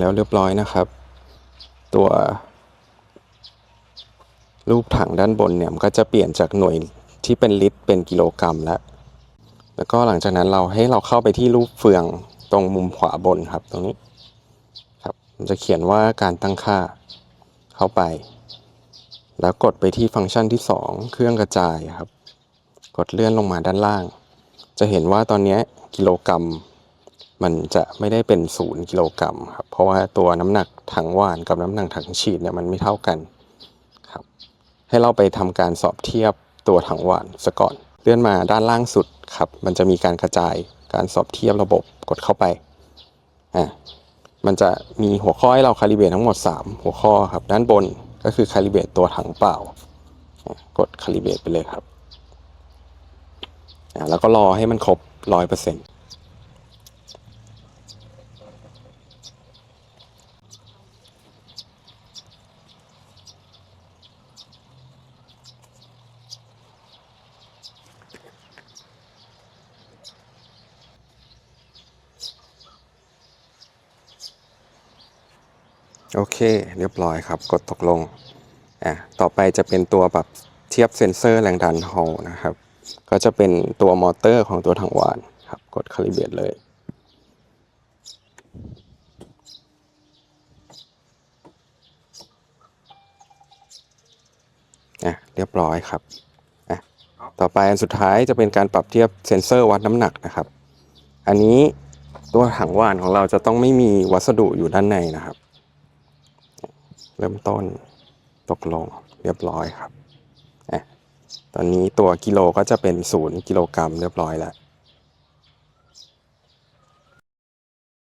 แล้วเรียบร้อยนะครับ ตัวรูปถังด้านบนเนี่ยมันก็จะเปลี่ยนจากหน่วยที่เป็นลิตรเป็นกิโลกรัมแล้ว แล้วก็หลังจากนั้นเราให้เราเข้าไปที่รูปเฟืองตรงมุมขวาบนครับตรงนี้ครับมันจะเขียนว่าการตั้งค่าเข้าไป แล้วกดไปที่ฟังก์ชันที่ 2 เครื่องกระจายครับ กดเลื่อนลงมาด้านล่าง จะเห็นว่าตอนนี้กิโลกรัม มันจะไม่ได้เป็นศูนย์กิโลกรัมครับเพราะว่าตัวน้ำหนักถังว่านกับน้ำหนักถังฉีดเนี่ยมันไม่เท่ากันครับให้เราไปทำการสอบเทียบตัวถังว่านซะก่อนเลื่อนมาด้านล่างสุดครับ มันจะมีการกระจายการสอบเทียบระบบกดเข้าไปอ่ามันจะมีหัวข้อให้เราคาลิเบตทั้งหมด 3 หัวข้อครับ ด้านบนก็คือคาลิเบตตัวถังเปล่า กดคาลิเบตไปเลยครับอ่าแล้วก็รอให้มันครบร้อยเปอร์เซ็นต์ โอเค เรียบร้อยครับ กดตกลงอะต่อไปจะเป็นตัวแบบเทียบเซ็นเซอร์แรงดันฮอลนะครับ ก็จะเป็นตัวมอเตอร์ของตัวถังวานครับ กดคาลิเบรตเลยอะเรียบร้อยครับอะต่อไปอันสุดท้ายจะเป็นการปรับเทียบเซ็นเซอร์วัดน้ำหนักนะครับ อันนี้ตัวถังว่านของเราจะต้องไม่มีวัสดุอยู่ด้านในนะครับ เริ่มต้นตกลงเรียบร้อยครับอตอนนี้ตัวกิโลก็จะเป็นศูนย์กิโลกรัมเรียบร้อยแล้ว